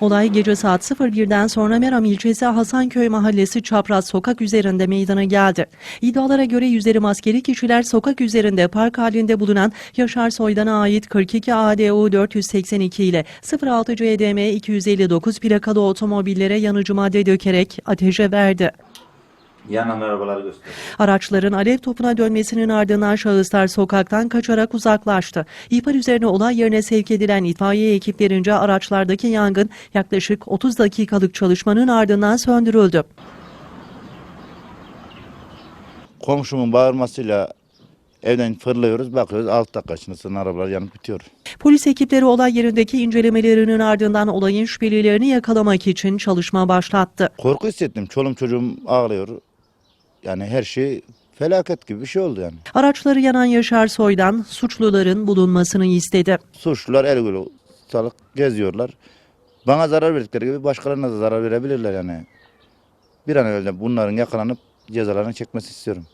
Olay gece saat 01'den sonra Meram ilçesi Hasanköy mahallesi Çapraz sokak üzerinde meydana geldi. İddialara göre yüzleri maskeli kişiler sokak üzerinde park halinde bulunan Yaşar Soydan'a ait 42 ADU 482 ile 06 CDM 259 plakalı otomobillere yanıcı madde dökerek ateşe verdi. Yanan arabaları göster. Araçların alev topuna dönmesinin ardından şahıslar sokaktan kaçarak uzaklaştı. İhbar üzerine olay yerine sevk edilen itfaiye ekiplerince araçlardaki yangın yaklaşık 30 dakikalık çalışmanın ardından söndürüldü. Komşumun bağırmasıyla evden fırlıyoruz. Bakıyoruz alt dakika içinde arabalar yanıp bitiyor. Polis ekipleri olay yerindeki incelemelerinin ardından olayın şüphelilerini yakalamak için çalışma başlattı. Korku hissettim. Çolum çocuğum ağlıyor. Yani her şey felaket gibi bir şey oldu yani. Araçları yanan Yaşar Soy'dan suçluların bulunmasını istedi. Suçlular el gülü salık geziyorlar. Bana zarar verdikleri gibi başkalarına da zarar verebilirler yani. Bir an evvel bunların yakalanıp cezalarını çekmesi istiyorum.